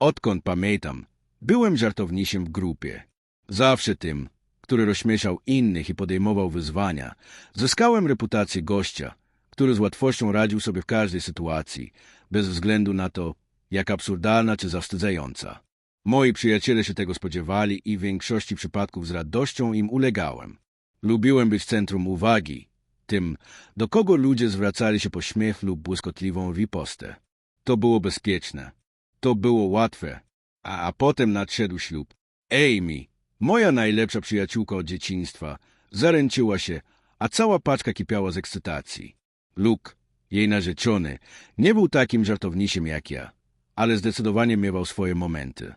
Odkąd pamiętam, byłem żartownisiem w grupie. Zawsze tym, który rozśmieszał innych i podejmował wyzwania. Zyskałem reputację gościa, który z łatwością radził sobie w każdej sytuacji, bez względu na to, jak absurdalna czy zawstydzająca. Moi przyjaciele się tego spodziewali i w większości przypadków z radością im ulegałem. Lubiłem być centrum uwagi, tym, do kogo ludzie zwracali się po śmiech lub błyskotliwą ripostę. To było bezpieczne. To było łatwe. A, a potem nadszedł ślub. Amy, moja najlepsza przyjaciółka od dzieciństwa, zaręczyła się, a cała paczka kipiała z ekscytacji. Luke, jej narzeczony, nie był takim żartownisiem jak ja, ale zdecydowanie miewał swoje momenty.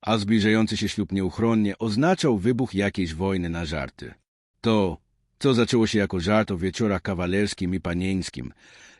A zbliżający się ślub nieuchronnie oznaczał wybuch jakiejś wojny na żarty. To, co zaczęło się jako żart o wieczorach kawalerskim i panieńskim,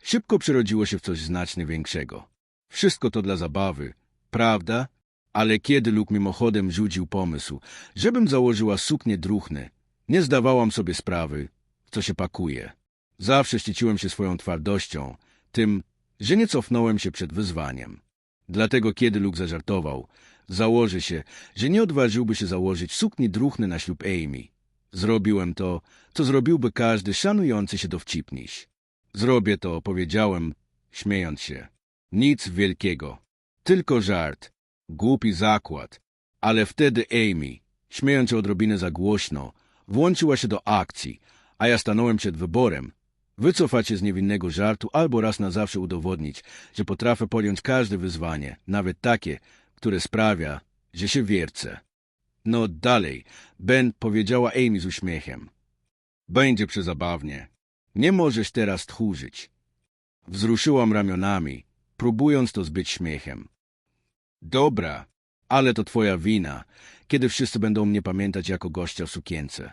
szybko przerodziło się w coś znacznie większego. Wszystko to dla zabawy, prawda? Ale kiedy Luke mimochodem rzucił pomysł, żebym założyła suknię druchny, nie zdawałam sobie sprawy, co się pakuje. Zawsze szczyciłem się swoją twardością, tym, że nie cofnąłem się przed wyzwaniem. Dlatego kiedy Luke zażartował, założy się, że nie odważyłby się założyć sukni druchny na ślub Amy. Zrobiłem to, co zrobiłby każdy szanujący się dowcipniś. Zrobię to, powiedziałem, śmiejąc się. Nic wielkiego. Tylko żart. Głupi zakład. Ale wtedy Amy, śmiejąc się odrobinę za głośno, włączyła się do akcji, a ja stanąłem przed wyborem. Wycofać się z niewinnego żartu albo raz na zawsze udowodnić, że potrafię podjąć każde wyzwanie, nawet takie, które sprawia, że się wiercę. No dalej, Ben powiedziała Amy z uśmiechem. Będzie przezabawnie. Nie możesz teraz tchórzyć. Wzruszyłam ramionami, próbując to zbyć śmiechem. Dobra, ale to twoja wina, kiedy wszyscy będą mnie pamiętać jako gościa w sukience.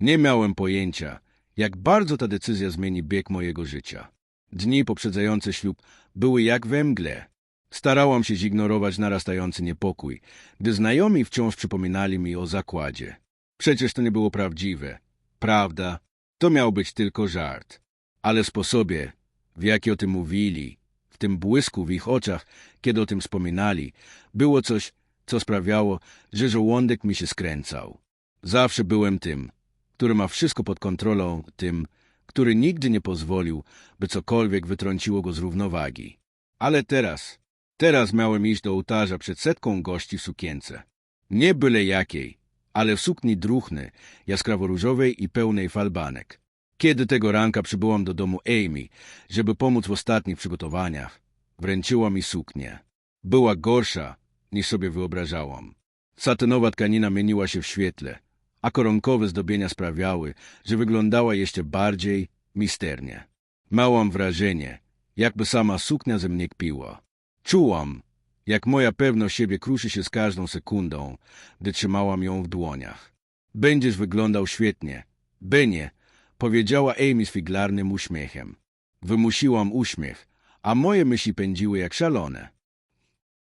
Nie miałem pojęcia, jak bardzo ta decyzja zmieni bieg mojego życia. Dni poprzedzające ślub były jak we mgle. Starałam się zignorować narastający niepokój, gdy znajomi wciąż przypominali mi o zakładzie. Przecież to nie było prawdziwe. Prawda, to miał być tylko żart. Ale sposobie, w jaki o tym mówili, w tym błysku w ich oczach, kiedy o tym wspominali, było coś, co sprawiało, że żołądek mi się skręcał. Zawsze byłem tym, który ma wszystko pod kontrolą, tym, który nigdy nie pozwolił, by cokolwiek wytrąciło go z równowagi. Ale teraz, teraz miałem iść do ołtarza przed setką gości w sukience. Nie byle jakiej, ale w sukni druchny, jaskrawo-różowej i pełnej falbanek. Kiedy tego ranka przybyłam do domu Amy, żeby pomóc w ostatnich przygotowaniach, wręczyła mi suknię. Była gorsza, niż sobie wyobrażałam. Satynowa tkanina mieniła się w świetle, a koronkowe zdobienia sprawiały, że wyglądała jeszcze bardziej misternie. Małam wrażenie, jakby sama suknia ze mnie kpiła. Czułam, jak moja pewność siebie kruszy się z każdą sekundą, gdy trzymałam ją w dłoniach. Będziesz wyglądał świetnie. Benie, powiedziała Amy z figlarnym uśmiechem. Wymusiłam uśmiech, a moje myśli pędziły jak szalone.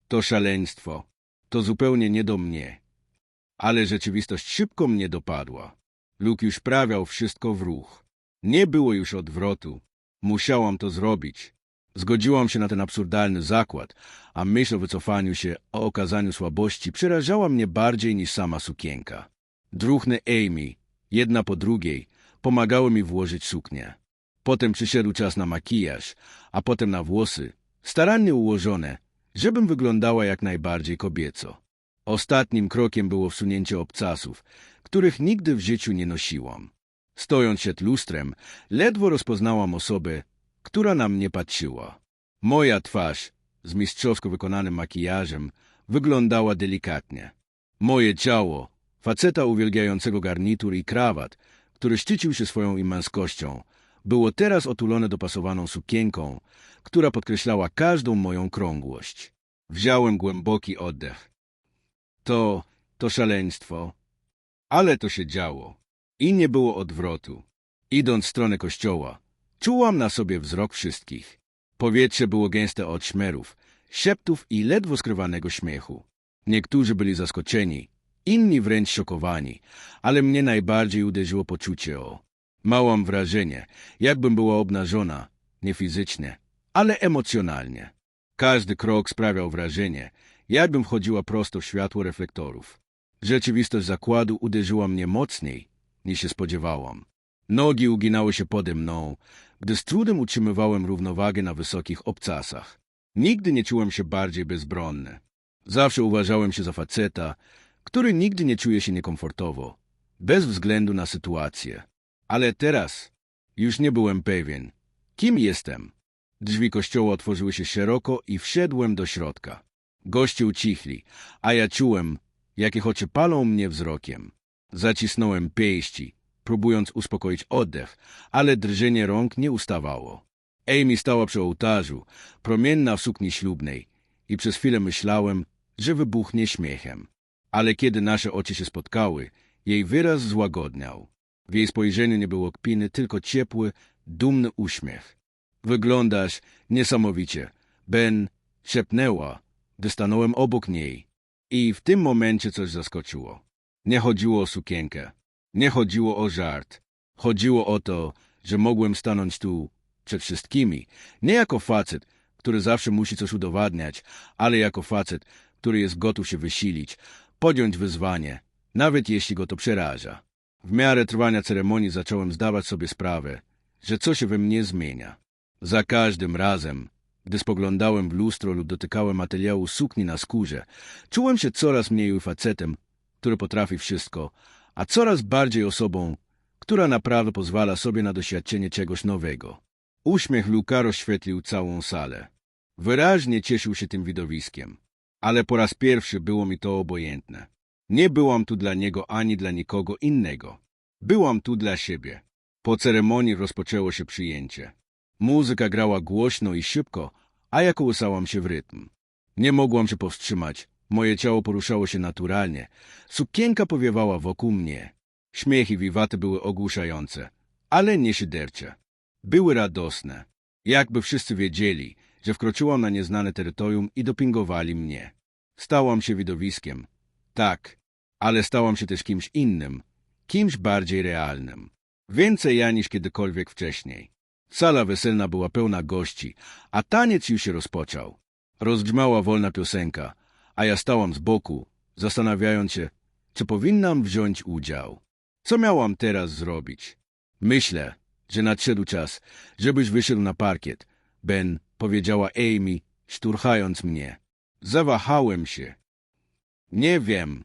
To szaleństwo. To zupełnie nie do mnie. Ale rzeczywistość szybko mnie dopadła. Luke już prawiał wszystko w ruch. Nie było już odwrotu. Musiałam to zrobić. Zgodziłam się na ten absurdalny zakład, a myśl o wycofaniu się, o okazaniu słabości przerażała mnie bardziej niż sama sukienka. Druchne Amy, jedna po drugiej, pomagały mi włożyć suknię. Potem przyszedł czas na makijaż, a potem na włosy, starannie ułożone, żebym wyglądała jak najbardziej kobieco. Ostatnim krokiem było wsunięcie obcasów, których nigdy w życiu nie nosiłam. Stojąc przed lustrem, ledwo rozpoznałam osobę, która na mnie patrzyła. Moja twarz, z mistrzowsko wykonanym makijażem, wyglądała delikatnie. Moje ciało, faceta uwielbiającego garnitur i krawat, który szczycił się swoją immanskością, było teraz otulone dopasowaną sukienką, która podkreślała każdą moją krągłość. Wziąłem głęboki oddech. To, to szaleństwo. Ale to się działo. I nie było odwrotu. Idąc w stronę kościoła, czułam na sobie wzrok wszystkich. Powietrze było gęste od szmerów, szeptów i ledwo skrywanego śmiechu. Niektórzy byli zaskoczeni, inni wręcz szokowani, ale mnie najbardziej uderzyło poczucie o... Małam wrażenie, jakbym była obnażona, nie fizycznie, ale emocjonalnie. Każdy krok sprawiał wrażenie, jakbym wchodziła prosto w światło reflektorów. Rzeczywistość zakładu uderzyła mnie mocniej, niż się spodziewałam. Nogi uginały się pode mną, gdy z trudem utrzymywałem równowagę na wysokich obcasach. Nigdy nie czułem się bardziej bezbronny. Zawsze uważałem się za faceta, który nigdy nie czuje się niekomfortowo, bez względu na sytuację. Ale teraz już nie byłem pewien, kim jestem. Drzwi kościoła otworzyły się szeroko i wszedłem do środka. Goście ucichli, a ja czułem, jak ich oczy palą mnie wzrokiem. Zacisnąłem pięści, próbując uspokoić oddech, ale drżenie rąk nie ustawało. Amy stała przy ołtarzu, promienna w sukni ślubnej i przez chwilę myślałem, że wybuchnie śmiechem. Ale kiedy nasze oczy się spotkały, jej wyraz złagodniał. W jej spojrzeniu nie było kpiny, tylko ciepły, dumny uśmiech. Wyglądasz niesamowicie. Ben szepnęła, gdy stanąłem obok niej. I w tym momencie coś zaskoczyło. Nie chodziło o sukienkę. Nie chodziło o żart. Chodziło o to, że mogłem stanąć tu, przed wszystkimi, nie jako facet, który zawsze musi coś udowadniać, ale jako facet, który jest gotów się wysilić, podjąć wyzwanie, nawet jeśli go to przeraża. W miarę trwania ceremonii zacząłem zdawać sobie sprawę, że coś we mnie zmienia. Za każdym razem, gdy spoglądałem w lustro lub dotykałem materiału sukni na skórze, czułem się coraz mniej facetem, który potrafi wszystko, a coraz bardziej osobą, która naprawdę pozwala sobie na doświadczenie czegoś nowego. Uśmiech Luka rozświetlił całą salę. Wyraźnie cieszył się tym widowiskiem, ale po raz pierwszy było mi to obojętne. Nie byłam tu dla niego ani dla nikogo innego. Byłam tu dla siebie. Po ceremonii rozpoczęło się przyjęcie. Muzyka grała głośno i szybko, a ja kołysałam się w rytm. Nie mogłam się powstrzymać. Moje ciało poruszało się naturalnie. Sukienka powiewała wokół mnie. Śmiechy wiwaty były ogłuszające, ale nie szydercze. Były radosne. Jakby wszyscy wiedzieli, że wkroczyłam na nieznane terytorium i dopingowali mnie. Stałam się widowiskiem. Tak, ale stałam się też kimś innym, kimś bardziej realnym. Więcej ja niż kiedykolwiek wcześniej. Sala weselna była pełna gości, a taniec już się rozpoczął. Rozgrzmała wolna piosenka, a ja stałam z boku, zastanawiając się, czy powinnam wziąć udział. Co miałam teraz zrobić? Myślę, że nadszedł czas, żebyś wyszedł na parkiet. Ben, powiedziała Amy, szturchając mnie. Zawahałem się. Nie wiem.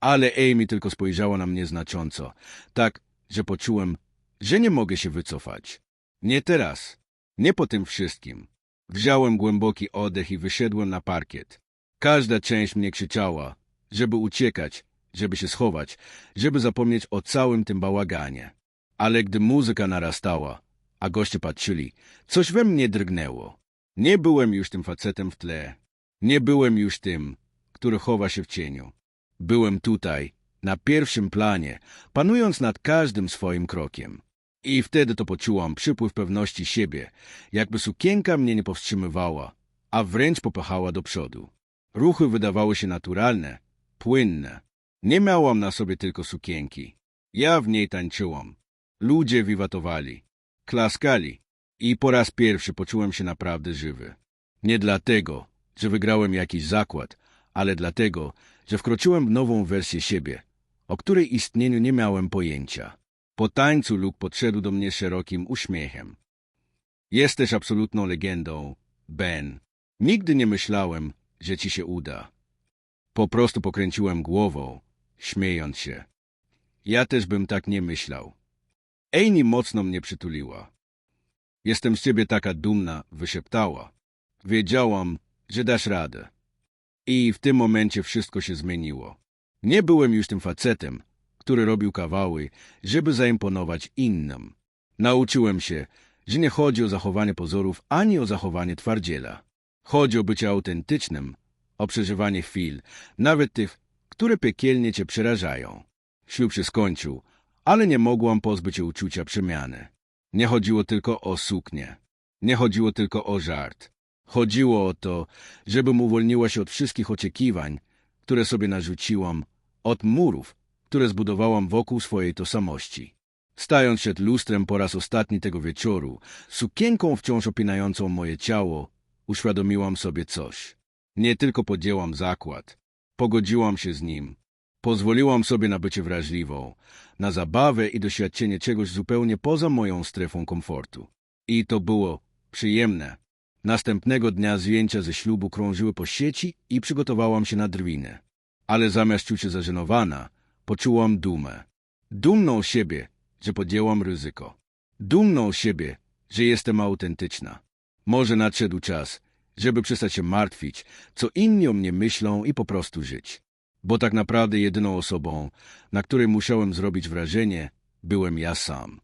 Ale Amy tylko spojrzała na mnie znacząco, tak, że poczułem, że nie mogę się wycofać. Nie teraz. Nie po tym wszystkim. Wziąłem głęboki oddech i wyszedłem na parkiet. Każda część mnie krzyczała, żeby uciekać, żeby się schować, żeby zapomnieć o całym tym bałaganie. Ale gdy muzyka narastała, a goście patrzyli, coś we mnie drgnęło. Nie byłem już tym facetem w tle. Nie byłem już tym, który chowa się w cieniu. Byłem tutaj, na pierwszym planie, panując nad każdym swoim krokiem. I wtedy to poczułam przypływ pewności siebie, jakby sukienka mnie nie powstrzymywała, a wręcz popychała do przodu. Ruchy wydawały się naturalne, płynne. Nie miałam na sobie tylko sukienki. Ja w niej tańczyłam. Ludzie wiwatowali, klaskali i po raz pierwszy poczułem się naprawdę żywy. Nie dlatego, że wygrałem jakiś zakład, ale dlatego, że wkroczyłem w nową wersję siebie, o której istnieniu nie miałem pojęcia. Po tańcu Luke podszedł do mnie szerokim uśmiechem. Jesteś absolutną legendą, Ben. Nigdy nie myślałem, że ci się uda. Po prostu pokręciłem głową, śmiejąc się. Ja też bym tak nie myślał. Amy mocno mnie przytuliła. Jestem z ciebie taka dumna, wyszeptała. Wiedziałam, że dasz radę. I w tym momencie wszystko się zmieniło. Nie byłem już tym facetem, który robił kawały, żeby zaimponować innym. Nauczyłem się, że nie chodzi o zachowanie pozorów ani o zachowanie twardziela. Chodzi o bycie autentycznym, o przeżywanie chwil, nawet tych, które piekielnie cię przerażają. Ślub się skończył, ale nie mogłam pozbyć się uczucia przemiany. Nie chodziło tylko o suknię. Nie chodziło tylko o żart. Chodziło o to, żebym uwolniła się od wszystkich oczekiwań, które sobie narzuciłam, od murów, które zbudowałam wokół swojej tożsamości. Stając przed lustrem po raz ostatni tego wieczoru, sukienką wciąż opinającą moje ciało, uświadomiłam sobie coś. Nie tylko podjęłam zakład. Pogodziłam się z nim. Pozwoliłam sobie na bycie wrażliwą, na zabawę i doświadczenie czegoś zupełnie poza moją strefą komfortu. I to było przyjemne. Następnego dnia zdjęcia ze ślubu krążyły po sieci i przygotowałam się na drwinę. Ale zamiast czuć się zażenowana, poczułam dumę. Dumną siebie, że podjęłam ryzyko. Dumną siebie, że jestem autentyczna. Może nadszedł czas, żeby przestać się martwić, co inni o mnie myślą i po prostu żyć. Bo tak naprawdę jedyną osobą, na której musiałem zrobić wrażenie, byłem ja sam.